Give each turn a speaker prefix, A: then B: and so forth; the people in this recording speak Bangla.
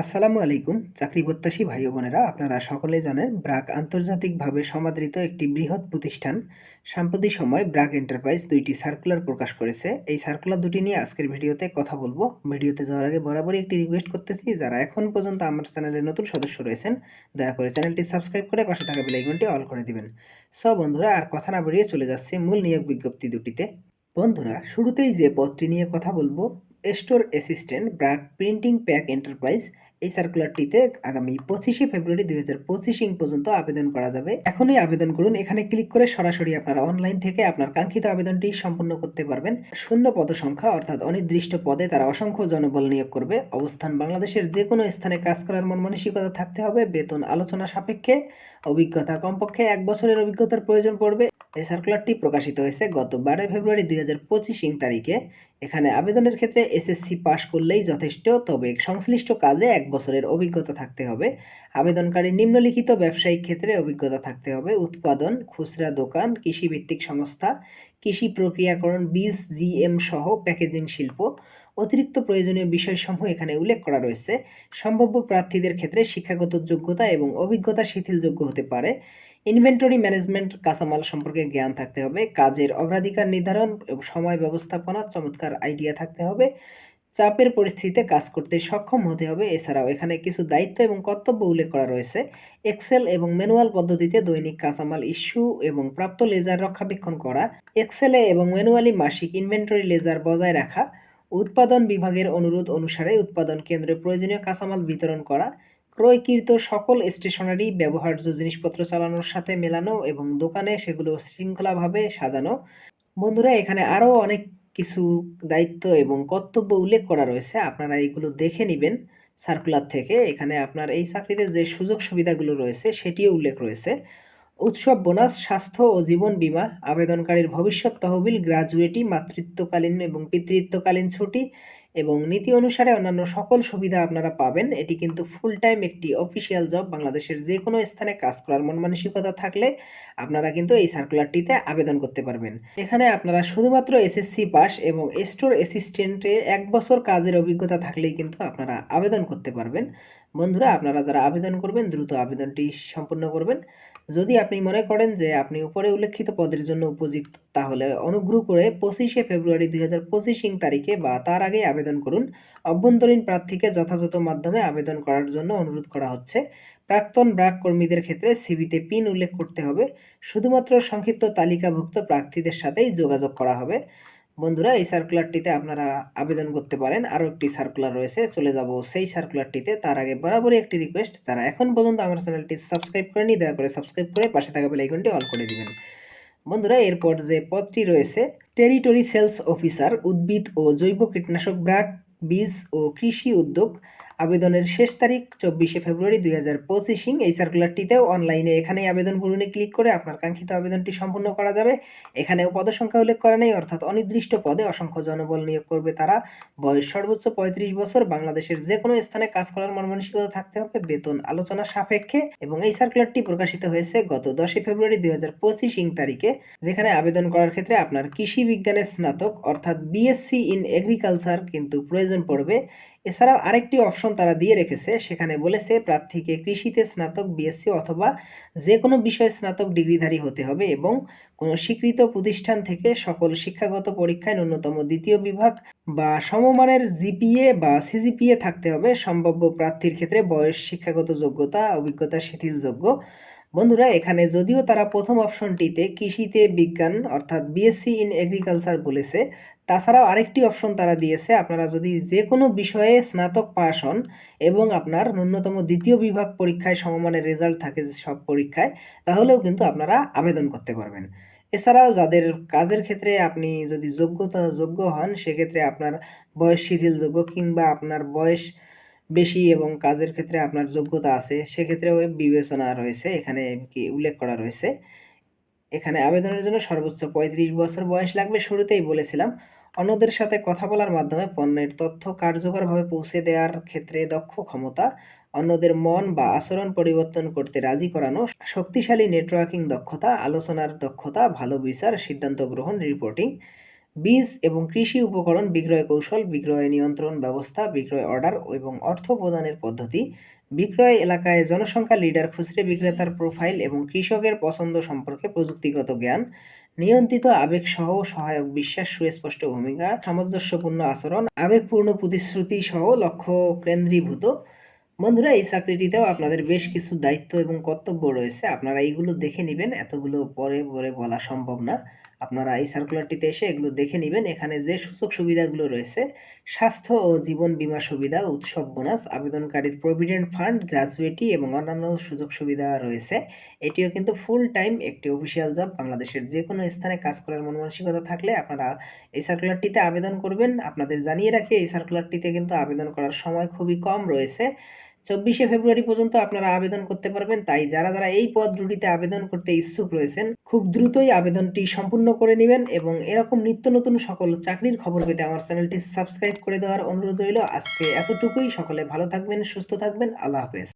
A: আসসালামু আলাইকুম, চাকরি প্রত্যাশী ভাই বোনেরা। আপনারা সকলে জানেন, ব্রাক আন্তর্জাতিকভাবে সমাদৃত একটি বৃহৎ প্রতিষ্ঠান। সাম্প্রতিক সময় ব্রাক এন্টারপ্রাইজ দুইটি সার্কুলার প্রকাশ করেছে। এই সার্কুলার দুটি নিয়ে আজকের ভিডিওতে কথা বলব। ভিডিওতে যাওয়ার আগে বরাবরই একটি রিকোয়েস্ট করতেছি, যারা এখন পর্যন্ত আমার চ্যানেলে নতুন সদস্য রয়েছেন, দয়া করে চ্যানেলটি সাবস্ক্রাইব করে পাশে থাকা বেলাইকনটি অল করে দিবেন। সব বন্ধুরা, আর কথা না বাড়িয়ে চলে যাচ্ছে মূল নিয়োগ বিজ্ঞপ্তি দুটিতে। বন্ধুরা, শুরুতেই যে পদটি নিয়ে কথা বলব, store assistant BRAC printing pack enterprise এই সার্কুলারটিতে আগামী পঁচিশে ফেব্রুয়ারি দুই হাজার পঁচিশিং পর্যন্ত আবেদন করা যাবে। এখনই আবেদন করুন। এখানে ক্লিক করে সরাসরি আপনারা অনলাইন থেকে আপনার কাঙ্ক্ষিত আবেদনটি সম্পূর্ণ করতে পারবেন। শূন্য পদ সংখ্যা অর্থাৎ অনির্দিষ্ট পদে তারা অসংখ্য জনবল নিয়োগ করবে। অবস্থান বাংলাদেশের যে কোনো স্থানে কাজ করার মন মানসিকতা থাকতে হবে। বেতন আলোচনা সাপেক্ষে। অভিজ্ঞতা কমপক্ষে এক বছরের অভিজ্ঞতার প্রয়োজন পড়বে। এই সার্কুলারটি প্রকাশিত হয়েছে গত বারোই ফেব্রুয়ারি দুই হাজার পঁচিশিং তারিখে। এখানে আবেদনের ক্ষেত্রে এসএসসি পাশ করলেই যথেষ্ট, তবে সংশ্লিষ্ট কাজে এক বছরের অভিজ্ঞতা থাকতে হবে। আবেদনকারী নিম্নলিখিত ব্যবসায়িক ক্ষেত্রে অভিজ্ঞতা থাকতে হবে। উৎপাদন, খুচরা দোকান, কৃষিভিত্তিক সংস্থা, কৃষি প্রক্রিয়াকরণ, বীজ, জিএম সহ প্যাকেজিং শিল্প। অতিরিক্ত প্রয়োজনীয় বিষয়সমূহ এখানে উল্লেখ করা রয়েছে। সম্ভাব্য প্রার্থীদের ক্ষেত্রে শিক্ষাগত যোগ্যতা এবং অভিজ্ঞতা শিথিলযোগ্য হতে পারে। ইনভেন্টরি ম্যানেজমেন্ট কাঁচামাল সম্পর্কে জ্ঞান থাকতে হবে। কাজের অগ্রাধিকার নির্ধারণ এবং সময় ব্যবস্থাপনা, চমৎকার আইডিয়া থাকতে হবে। চাপের পরিস্থিতিতে কাজ করতে সক্ষম হতে হবে। এছাড়াও এখানে কিছু দায়িত্ব এবং কর্তব্য উল্লেখ করা রয়েছে। এক্সেল এবং ম্যানুয়াল পদ্ধতিতে দৈনিক কাঁচামাল ইস্যু এবং প্রাপ্ত লেজার রক্ষাবেক্ষণ করা। এক্সেলে এবং ম্যানুয়ালি মাসিক ইনভেন্টরি লেজার বজায় রাখা। উৎপাদন বিভাগের অনুরোধ অনুসারে উৎপাদন কেন্দ্রে প্রয়োজনীয় কাঁচামাল বিতরণ করা, ক্রয়কৃত সকল স্টেশনারি ব্যবহার্য জিনিসপত্র চালানোর সাথে মেলানো এবং দোকানে সেগুলো শৃঙ্খলাভাবে সাজানো। বন্ধুরা, এখানে আরও অনেক কিছু দায়িত্ব এবং কর্তব্য উল্লেখ করা রয়েছে। আপনারা এগুলো দেখে নেবেন সার্কুলার থেকে। এখানে আপনার এই চাকরিতে যে সুযোগ সুবিধাগুলো রয়েছে, সেটিও উল্লেখ রয়েছে। উৎসব, বোনাস, স্বাস্থ্য ও জীবন বীমা, আবেদনকারীর ভবিষ্যৎ তহবিল, গ্রাজুয়েটি, মাতৃত্বকালীন এবং পিতৃত্বকালীন ছুটি এবং নীতি অনুসারে অন্যান্য সকল সুবিধা আপনারা পাবেন। এটি কিন্তু ফুল টাইম একটি অফিসিয়াল জব বাংলাদেশের যে কোনো স্থানে কাজ করার মন মানসিকতা থাকলে আপনারা কিন্তু এই সার্কুলারটিতে আবেদন করতে পারবেন। এখানে আপনারা শুধুমাত্র এসএসসি পাস এবং স্টোর অ্যাসিস্ট্যান্টে এক বছর কাজের অভিজ্ঞতা থাকলেই কিন্তু আপনারা আবেদন করতে পারবেন। বন্ধুরা, আপনারা যারা আবেদন করবেন, দ্রুত আবেদনটি সম্পূর্ণ করবেন। যদি আপনি মনে করেন যে আপনি উপরে উল্লেখিত পদের জন্য উপযুক্ত, তাহলে অনুগ্রহ করে পঁচিশে ফেব্রুয়ারি দুই হাজার তারিখে বা তার আগে আবেদন করুন। অভ্যন্তরীণ প্রার্থীকে যথাযথ মাধ্যমে আবেদন করার জন্য অনুরোধ করা হচ্ছে। প্রাক্তন ব্রাক কর্মীদের ক্ষেত্রে সিভিতে পিন উল্লেখ করতে হবে। শুধুমাত্র সংক্ষিপ্ত তালিকাভুক্ত প্রার্থীদের সাথেই যোগাযোগ করা হবে। বন্ধুরা, এই সার্কুলারটিতে আপনারা আবেদন করতে পারেন। আরও একটি সার্কুলার রয়েছে, চলে যাব সেই সার্কুলারটিতে তার আগে বরাবরই একটি রিকোয়েস্ট যারা এখন পর্যন্ত আমার চ্যানেলটি সাবস্ক্রাইব করেনি দয়া করে সাবস্ক্রাইব করে পাশে থাকা বেল আইকনটি অল করে দিবেন। বন্ধুরা, এরপর যে পদটি রয়েছে টেরিটরি সেলস অফিসার উদ্ভিদ ও জৈব কীটনাশক ব্রাক, বীজ ও কৃষি উদ্যোগ। আবেদনের শেষ তারিখ চব্বিশে ফেব্রুয়ারি দুই হাজার পঁচিশিং এই সার্কুলারটিতেও অনলাইনে এখানেই আবেদন করুনে ক্লিক করে আপনার কাঙ্ক্ষিত আবেদনটি সম্পূর্ণ করা যাবে। এখানেও পদসংখ্যা উল্লেখ করা নেই, অর্থাৎ অনির্দিষ্ট পদে অসংখ্য জনবল নিয়োগ করবে তারা। বয়স সর্বোচ্চ পঁয়ত্রিশ বছর, বাংলাদেশের যে কোনো স্থানে কাজ করার মন মানসিকতা থাকতে হবে বেতন আলোচনা সাপেক্ষে। এবং এই সার্কুলারটি প্রকাশিত হয়েছে গত দশই ফেব্রুয়ারি দুই হাজার পঁচিশ ইং তারিখে, যেখানে আবেদন করার ক্ষেত্রে আপনার কৃষি বিজ্ঞানের স্নাতক, অর্থাৎ বিএসসি ইন এগ্রিকালচার কিন্তু প্রয়োজন পড়বে। এছাড়াও আরেকটি অপশন তারা দিয়ে রেখেছে, সেখানে বলেছে প্রার্থীকে কৃষিতে স্নাতক বিএসসি অথবা যে কোনো বিষয়ে স্নাতক ডিগ্রিধারী হতে হবে এবং কোনো স্বীকৃত প্রতিষ্ঠান থেকে সকল শিক্ষাগত পরীক্ষায় ন্যূনতম দ্বিতীয় বিভাগ বা সমমানের জিপিএ বা সিজিপিএ থাকতে হবে। সম্ভাব্য প্রার্থীর ক্ষেত্রে বয়স, শিক্ষাগত যোগ্যতা, অভিজ্ঞতা, শিথিলযোগ্য বন্ধুরা, এখানে যদিও তারা প্রথম অপশনটিতে কৃষিতে বিজ্ঞান, অর্থাৎ বিএসসি ইন এগ্রিকালচার বলেছে, তাছাড়াও আরেকটি অপশন তারা দিয়েছে, আপনারা যদি যে কোনো বিষয়ে স্নাতক পাস হন এবং আপনার ন্যূনতম দ্বিতীয় বিভাগ পরীক্ষায় সমমানের রেজাল্ট থাকে সব পরীক্ষায়, তাহলেও কিন্তু আপনারা আবেদন করতে পারবেন। এছাড়াও যাদের কাজের ক্ষেত্রে আপনি যদি যোগ্যতা যোগ্য হন, সেক্ষেত্রে আপনার বয়স শিথিলযোগ্য কিংবা আপনার বয়স বেশি এবং কাজের ক্ষেত্রে আপনার যোগ্যতা আছে, সেক্ষেত্রেও বিবেচনা রয়েছে, এখানে কি উল্লেখ করা রয়েছে। এখানে আবেদনের জন্য সর্বোচ্চ পঁয়ত্রিশ বছর বয়স লাগবে শুরুতেই বলেছিলাম। অন্যদের সাথে কথা বলার মাধ্যমে পণ্যের তথ্য কার্যকরভাবে পৌঁছে দেওয়ার ক্ষেত্রে দক্ষ ক্ষমতা, অন্যদের মন বা আচরণ পরিবর্তন করতে রাজি করানো, শক্তিশালী নেটওয়ার্কিং দক্ষতা, আলোচনার দক্ষতা, ভালো বিচার, সিদ্ধান্ত গ্রহণ, রিপোর্টিং বীজ এবং কৃষি উপকরণ বিক্রয় কৌশল, বিক্রয় নিয়ন্ত্রণ ব্যবস্থা, বিক্রয় অর্ডার এবং অর্থ প্রদানের পদ্ধতি। বিক্রয় এলাকায় জনসংখ্যা লিডার খুচরা বিক্রেতার প্রোফাইল এবং কৃষকের পছন্দ সম্পর্কে প্রযুক্তিগত জ্ঞান। নিয়ন্ত্রিত আবেগসহ সহায়ক বিশ্বাস, সুস্পষ্ট ভূমিকা, সামঞ্জস্যপূর্ণ আচরণ, আবেগপূর্ণ প্রতিশ্রুতি সহ লক্ষ্য কেন্দ্রীভূত। বন্ধুরা, এই চাকরিটিতেও আপনাদের বেশ কিছু দায়িত্ব এবং কর্তব্য রয়েছে। আপনারা এইগুলো দেখে নেবেন, এতগুলো পরে পরে বলা সম্ভব না। আপনারা এই সার্কুলারটিতে এসে এগুলো দেখে নেবেন। এখানে যে সুযোগ সুবিধাগুলো রয়েছে, স্বাস্থ্য ও জীবন বীমা সুবিধা, উৎসব বোনাস, আবেদনকারীর প্রভিডেন্ট ফান্ড গ্র্যাজুয়েটি এবং অন্যান্য সুযোগ সুবিধা রয়েছে। এটিও কিন্তু ফুল টাইম একটি অফিসিয়াল জব বাংলাদেশের যে কোনো স্থানে কাজ করার মন মানসিকতা থাকলে আপনারা এই সার্কুলারটিতে আবেদন করবেন। আপনাদের জানিয়ে রাখি, এই সার্কুলারটিতে কিন্তু আবেদন করার সময় খুবই কম রয়েছে। চব্বিশে ফেব্রুয়ারি পর্যন্ত আপনারা আবেদন করতে পারবেন। তাই যারা যারা এই পদ দুটিতে আবেদন করতে ইচ্ছুক রয়েছেন, খুব দ্রুতই আবেদনটি সম্পূর্ণ করে নেবেন এবং এরকম নিত্য নতুন সকল চাকরির খবর পেতে আমার চ্যানেলটি সাবস্ক্রাইব করে দেওয়ার অনুরোধ রইল। আজকে এতটুকুই। সকলে ভালো থাকবেন, সুস্থ থাকবেন। আল্লাহ হাফেজ।